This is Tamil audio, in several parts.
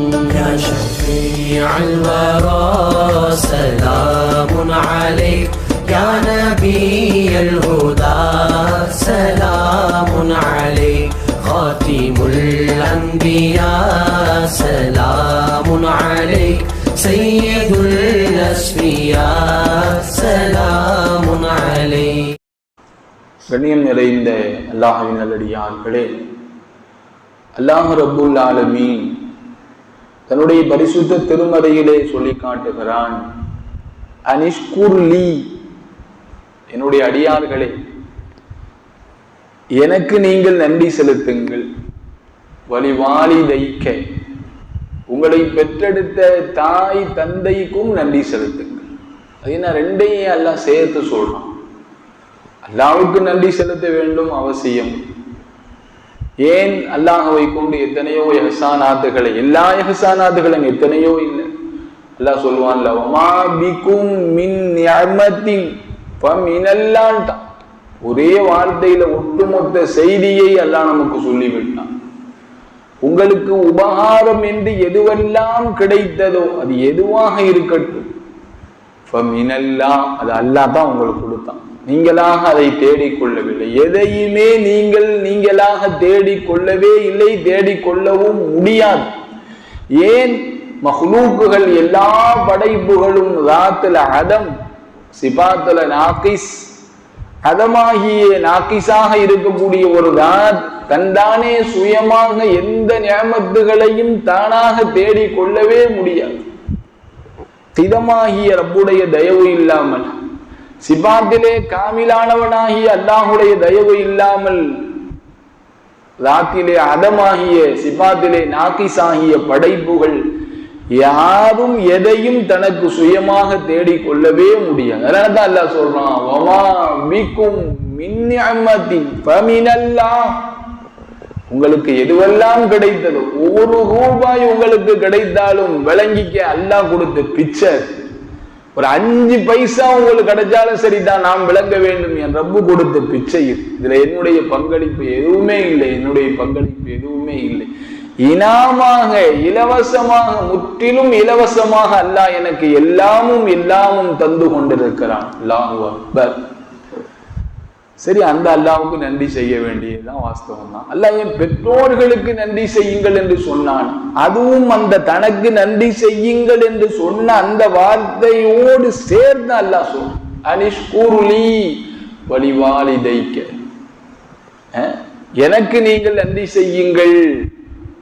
يا شفيع الورى سلام عليك يا نبي الهدى سلام عليك خاتم الأنبياء سلام عليك سيد الأسفياء سلام عليك கண்ணியம் நிறைந்த அல்லாஹின் நல்லடியார்களே அல்லாஹ் ரப்புல் ஆலமீன் தன்னுடைய பரிசுத்த திருமறையிலே சொல்லி காட்டுகிறான். அனிஷ்குர்லி என்னுடைய அடியார்களே எனக்கு நீங்கள் நன்றி செலுத்துங்கள். வழிவாளி தைக்க உங்களை பெற்றெடுத்த தாய் தந்தைக்கும் நன்றி செலுத்துங்கள். அது என்ன ரெண்டையும் எல்லாம் சேர்த்து சொல்றான். அல்லாவுக்கு நன்றி செலுத்த வேண்டும் அவசியம். ஏன் அல்லாஹவை கொண்டு எத்தனையோ எஹசானாத்துகளை எல்லா எஹசானாத்துகளும் எத்தனையோ இல்லை. அல்லாஹ் சொல்லுவான்ல ஒமா பிக்கும் மின் நியமத்தின் மினல்லான்ட்டான் ஒரே வார்த்தையில ஒட்டுமொத்த செய்தியை அல்லாஹ் நமக்கு சொல்லிவிட்டான். உங்களுக்கு உபகாரம் என்று எதுவெல்லாம் கிடைத்ததோ அது எதுவாக இருக்கட்டும். அது அல்லாஹ் தான் உங்களுக்கு கொடுத்தான். நீங்களாக அதை தேடிக்கொள்ளவில்லை. எதையுமே நீங்கள் நீங்களாக தேடிக்கொள்ளவே இல்லை தேடிக்கொள்ளவும் முடியாது. ஏன்? மஹ்லூக்குகள் எல்லா படைப்புகளும் ராத்துல அதம் சிபாத்துல நாக்கிஸ் அதமாகிய நாக்கிஸாக இருக்கக்கூடிய ஒரு தான் தன்தானே சுயமாக எந்த நியமத்துகளையும் தானாக தேடிக்கொள்ளவே முடியாது. திதமாகிய ரப்புடைய தயவு இல்லாமல் சிபாத்திலே காமிலானவனாகிய அல்லாஹுடைய தயவு இல்லாமல் ராத்திலே அதமாகிய சிபாத்திலே நாக்கிசாகிய படைப்புகள் யாரும் எதையும் தனக்கு சுயமாக தேடிக்கொள்ளவே முடியாது. அதனாலதான் அல்லாஹ் சொல்றான் வமா மிக்கும் உங்களுக்கு எதுவெல்லாம் கிடைத்ததோ ஒவ்வொரு ரூபாய் உங்களுக்கு கிடைத்தாலும் விளங்கிக்க அல்லாஹ் கொடுத்த பிச்சர் ஒரு அஞ்சு பைசா உங்களுக்கு கிடைச்சாலும் சரிதான் நாம் விளங்க வேண்டும் என் ரப்பு கொடுத்த பிச்சை இதுல என்னுடைய பங்களிப்பு எதுவுமே இல்லை என்னுடைய பங்களிப்பு எதுவுமே இல்லை. இனாமாக இலவசமாக முற்றிலும் இலவசமாக அல்லாஹ் எனக்கு எல்லாமும் எல்லாமும் தந்து கொண்டிருக்கிறான். அல்லாஹு அக்பர். சரி அந்த அல்லாவுக்கு நன்றி செய்ய வேண்டியதுதான் வாஸ்தவம் தான் அல்லாஹ் என் பெற்றோர்களுக்கு நன்றி செய்யுங்கள் என்று சொன்னான்? அதுவும் அந்த தனக்கு நன்றி செய்யுங்கள் என்று சொன்ன அந்த வார்த்தையோடு சேர்ந்து அல்லாஹ் சொன்ன அனிஷ்கூருலி வழிவாளி தைக்க எனக்கு நீங்கள் நன்றி செய்யுங்கள்.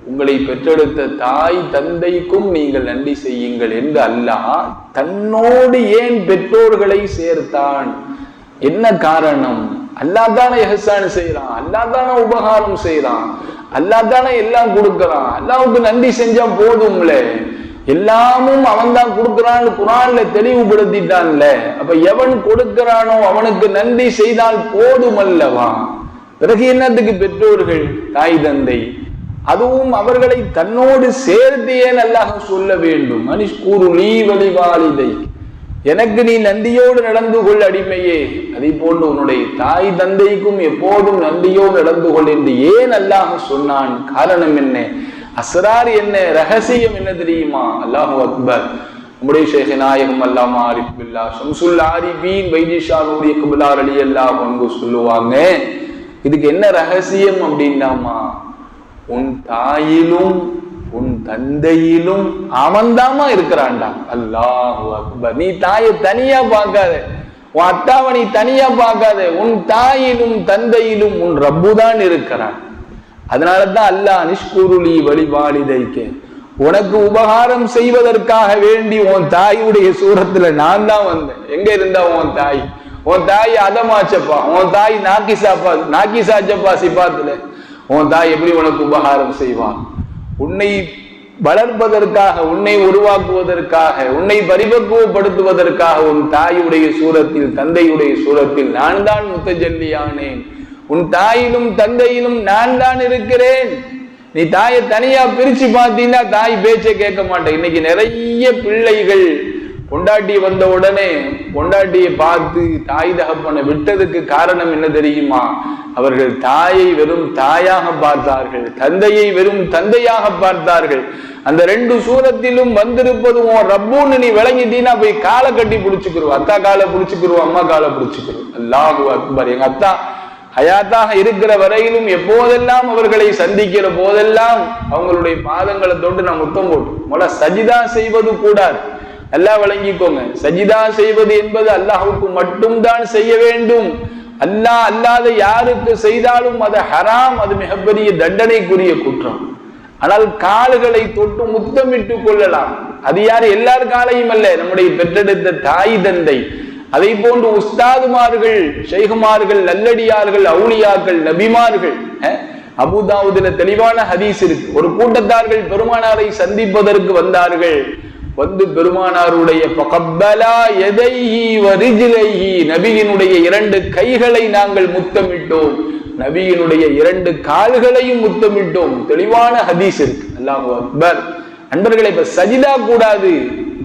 உங்களை பெற்றெடுத்த தாய் தந்தைக்கும் நீங்கள் நன்றி செய்யுங்கள் என்று அல்லாஹ் தன்னோடு ஏன் பெற்றோர்களை சேர்த்தான்? என்ன காரணம்? அல்லா தானே எஹசான் செய்யறான் அல்லா தானே உபகாரம் செய்யறான் அல்லா தானே எல்லாம் கொடுக்கறான். அல்லாவுக்கு நன்றி செஞ்சா போதும்ல. எல்லாமும் அவன் தான் கொடுக்கறான்னு குரான்ல தெளிவுபடுத்திட்டான்ல. அப்ப எவன் கொடுக்கிறானோ அவனுக்கு நன்றி செய்தால் போதும் அல்லவா பிறகு என்னத்துக்கு பெற்றோர்கள்? தாய் தந்தை. அதுவும் அவர்களை தன்னோடு சேர்த்து ஏன் அல்லாஹ் சொல்ல வேண்டும்? மனிஷ் கூறு நீ வழிவாளிதை எனக்கு நீ நன்றியோடு நடந்து கொள் அடிமையே. அதே போன்று உன்னுடைய தாய் தந்தைக்கும் எப்போதும் நன்றியோடு நடந்து கொள் என்று ஏன் அல்லாஹ் சொன்னான்? காரணம் என்ன? அசரார் என்ன? ரகசியம் என்ன தெரியுமா? அல்லாஹு அக்பர். நம்முடைய ஷேக நாயகம் அல்லாமா ஆரிஃபில்லா ஷம்சுல் ஆரிபீன் வைஜிஷா நூரிய குபுலார் அலி அல்லாஹ் பங்கு சொல்லுவாங்க. இதுக்கு என்ன ரகசியம் அப்படின்னாமா? உன் தாயிலும் உன் தந்தையிலும் அவன்தாமா இருக்கிறான்டா அல்லாஹ் அக்பர். நீ தாயை தனியா பார்க்காத. உன் அத்தாவை நீ தனியா பார்க்காத. உன் தாயிலும் தந்தையிலும் உன் ரப்பு தான் இருக்கிறான். அதனாலதான் அல்லாஹ் நிஷ்குருளி வழிபாலிதைக்க உனக்கு உபகாரம் செய்வதற்காக வேண்டி உன் தாயுடைய சூரத்துல நான் தான் வந்தேன். எங்க இருந்தா உன் தாய்? உன் தாய் அதமாச்சப்பா. உன் தாய் நாக்கிசாப்பா நாக்கிசாச்சப்பா சிப்பாத்துல உன் தாய் எப்படி உனக்கு உபகாரம் செய்வான் உன்னை வளர்ப்பதற்காக உன்னை உருவாக்குவதற்காக உன்னை பரிபக்குவப்படுத்துவதற்காக உன் தாயுடைய சூரத்தில் தந்தையுடைய சூரத்தில் நான் தான் முத்தஜல்லியானேன். உன் தாயிலும் தந்தையிலும் நான் தான் இருக்கிறேன். நீ தாயை தனியா பிரிச்சு பார்த்தீங்கன்னா தாய் பேச்சை கேட்க மாட்டேன். இன்னைக்கு நிறைய பிள்ளைகள் பொண்டாட்டி வந்த உடனே பொண்டாட்டியை பார்த்து தாய் தகப்பனை விட்டதுக்கு காரணம் என்ன தெரியுமா? அவர்கள் தாயை வெறும் தாயாக பார்த்தார்கள் தந்தையை வெறும் தந்தையாக பார்த்தார்கள். அந்த ரெண்டு சூரத்திலும் வந்திருப்பதும் ரப்பூன்னு நீ விளங்கிட்டீன்னா போய் காலை கட்டி பிடிச்சுக்கிருவோம் அத்தா காலை பிடிச்சுக்கிருவோம் அம்மா காலை பிடிச்சுக்கிருவோம் அல்லாஹு அக்பர். எங்க அத்தா ஹயாத்தாக இருக்கிற வரையிலும் எப்போதெல்லாம் அவர்களை சந்திக்கிற போதெல்லாம் அவங்களுடைய பாதங்களை தொட்டு நான் முத்தம் போட்டு முதல்ல சஜிதா செய்வது கூடாது. நல்லா வழங்கிக்கோங்க. சஜிதா செய்வது என்பது அல்லாஹுக்கு மட்டும்தான் செய்ய வேண்டும். அல்லாஹ் அல்லாத யாருக்கு செய்தாலும் அது ஹராம் அது மிகப்பெரிய தண்டனைக்குரிய குற்றம். ஆனால் கால்களை தொட்டு முத்தமிட்டு கொள்ளலாம். அது யார்? எல்லார் காலையும் அல்ல. நம்முடைய பெற்றெடுத்த தாய் தந்தை. அதை போன்று உஸ்தாதுமார்கள் ஷெய்குமார்கள் நல்லடியார்கள் அவுளியாக்கள் நபிமார்கள் அபுதாவுதுல தெளிவான ஹதீஸ் இருக்கு. ஒரு கூட்டத்தார்கள் பெருமானாரை சந்திப்பதற்கு வந்தார்கள். வந்து பெருமானாருடைய பகப்பலா எதைஹி வரிஜிலைஹி நபியினுடைய இரண்டு கைகளை நாங்கள் முத்தமிட்டோம். நபியினுடைய இரண்டு கால்களையும் முத்தமிட்டோம். தெளிவான ஹதீஸ் இருக்கு. அல்லாஹ் அக்பர். அன்பர்களை இப்ப சஜிதா கூடாது.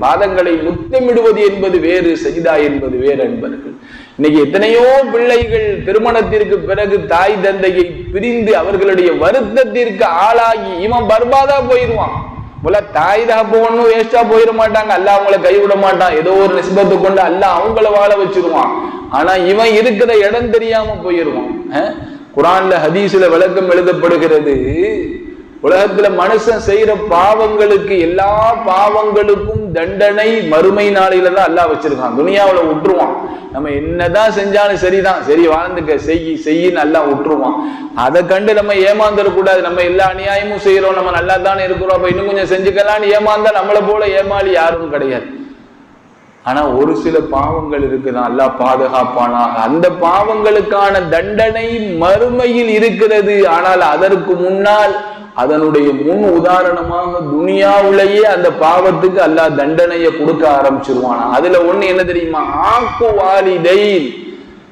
பாதங்களை முத்தமிடுவது என்பது வேறு சஜிதா என்பது வேறு அன்பர்கள் இன்னைக்கு எத்தனையோ பிள்ளைகள் திருமணத்திற்கு பிறகு தாய் தந்தையை பிரிந்து அவர்களுடைய வருத்தத்திற்கு ஆளாகி இவன் பர்பாதா போயிடுவான் போல தாய் தகப்பு ஒன்றும் வேஸ்டா போயிட மாட்டாங்க. அல்ல அவங்கள கைவிட மாட்டான். ஏதோ ஒரு நிஸ்பத்தை கொண்டு அல்ல அவங்கள வாழ வச்சிருவான். ஆனா இவன் இருக்கிற இடம் தெரியாம போயிடுவான் குரான்ல ஹதீஸ்ல விளக்கம் எழுதப்படுகிறது உலகத்துல மனுஷன் செய்யற பாவங்களுக்கு எல்லா பாவங்களுக்கும் தண்டனை மறுமை நாளையில தான் அல்லாஹ் வச்சிருக்கான். துனியாவுல விட்டுருவான் நம்ம என்னதான் செஞ்சாலும் சரிதான். சரி வாழ்ந்துக்க. செய் செய்யின்னு நல்லா விட்டுருவான் அதை கண்டு நம்ம ஏமாந்துடக்கூடாது நம்ம எல்லா அநியாயமும் செய்யறோம் நம்ம நல்லா தானே இருக்கிறோம். அப்ப இன்னும் கொஞ்சம் செஞ்சுக்கலாம்னு ஏமாந்தா நம்மளை போல ஏமாளி யாரும் கிடையாது. ஆனா ஒரு சில பாவங்கள் இருக்குதான் அல்லாஹ் பாதுகாப்பானாக. அந்த பாவங்களுக்கான தண்டனை மறுமையில் இருக்கிறது. ஆனால் அதற்கு முன்னால் அதனுடைய முன் உதாரணமாக துனியாவுலேயே அந்த பாவத்துக்கு அல்லாஹ் தண்டனையை கொடுக்க ஆரம்பிச்சிருவானா? அதுல ஒண்ணு என்ன தெரியுமா? ஆக்கு வாலிதை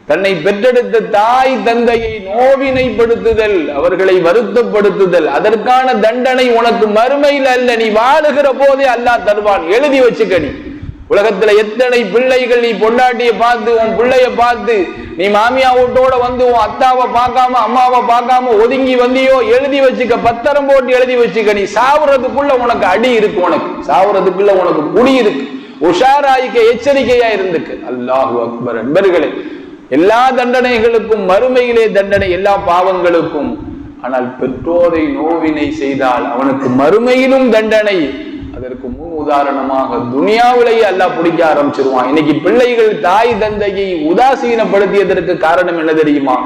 தன்னை பெற்றெடுத்த தாய் தந்தையை நோவினைப்படுத்துதல் அவர்களை வருத்தப்படுத்துதல் அதற்கான தண்டனை உனக்கு மறுமையில் அல்ல நீ வாழுகிற போதே அல்லாஹ் தருவான். எழுதி வச்சுக்க நீ. உலகத்துல எத்தனை பிள்ளைகள் நீ பொண்டாட்டிய பார்த்து உன் பிள்ளைய பார்த்து நீ மாமியா வீட்டோட வந்து உன் அத்தாவை பார்க்காம அம்மாவை பார்க்காம ஒதுங்கி வந்தியோ எழுதி வச்சுக்க பத்திரம் போட்டு எழுதி வச்சுக்க நீ சாவுறதுக்குள்ள உனக்கு அடி இருக்கு உனக்கு. சாவுறதுக்குள்ள உனக்கு குடி இருக்கு. உஷாராய்க்க எச்சரிக்கையா இருந்துக்கு. அல்லாஹு அக்பர். அன்பர்களே எல்லா தண்டனைகளுக்கும் மறுமையிலே தண்டனை எல்லா பாவங்களுக்கும். ஆனால் பெற்றோரை நோவினை செய்தால் அவனுக்கு மறுமையிலும் தண்டனை. அதற்கு முன் உதாரணமாக துனியாவிலேயே அல்லாஹ் பிடிக்க ஆரம்பிச்சிருவான். இன்னைக்கு பிள்ளைகள் தாய் தந்தையை உதாசீனப்படுத்தியதற்கு காரணம் என்ன தெரியுமா?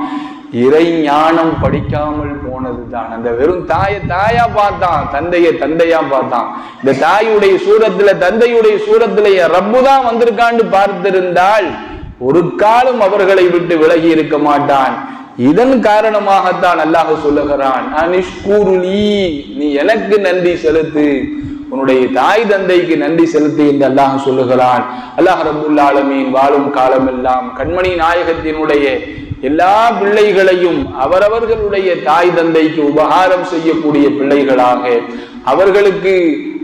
இறை ஞானம் படிக்காமல் போனதுதான். அந்த வெறும் தாயை தாயா பார்த்தான் தந்தையை தந்தையா பார்த்தான். இந்த தாயுடைய சூரத்துல தந்தையுடைய சூரத்திலேயே என் ரப்பு தான் வந்திருக்கான்னு பார்த்திருந்தால் ஒரு காலம் அவர்களை விட்டு விலகி இருக்க மாட்டான். இதன் காரணமாகத்தான் அல்லாஹ் சொல்லுகிறான் நீ எனக்கு நன்றி செலுத்து. உன்னுடைய தாய் தந்தைக்கு நன்றி செலுத்தி என்று அல்லாஹ் சொல்லுகிறான். அல்லாஹ் ரபுல்லாலமீன் வாழும் காலம் எல்லாம் கண்மணி நாயகத்தினுடைய எல்லா பிள்ளைகளையும் அவரவர்களுடைய தாய் தந்தைக்கு உபகாரம் செய்யக்கூடிய பிள்ளைகளாக அவர்களுக்கு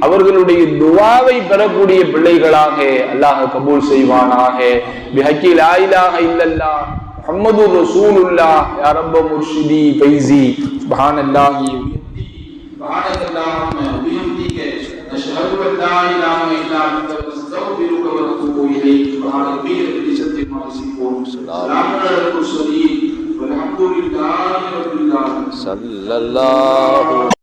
அவர்களுடைய துவாவை பெறக்கூடிய பிள்ளைகளாக அல்லாஹ் கபூல் செய்வானாக. பிஹக்கி லாயிலாக இல்லல்லா முகமது ரசூலுல்லா யாரம்ப முர்ஷிதி ஃபைசி சுபஹானல்லாஹி சுபஹானல்லாஹி نشهد ان لا اله الا انت نستغفرك ونتوب اليك سبحان ربك رب عما يصفون. سلام على المرسلين. والحمد لله رب العالمين. صلى الله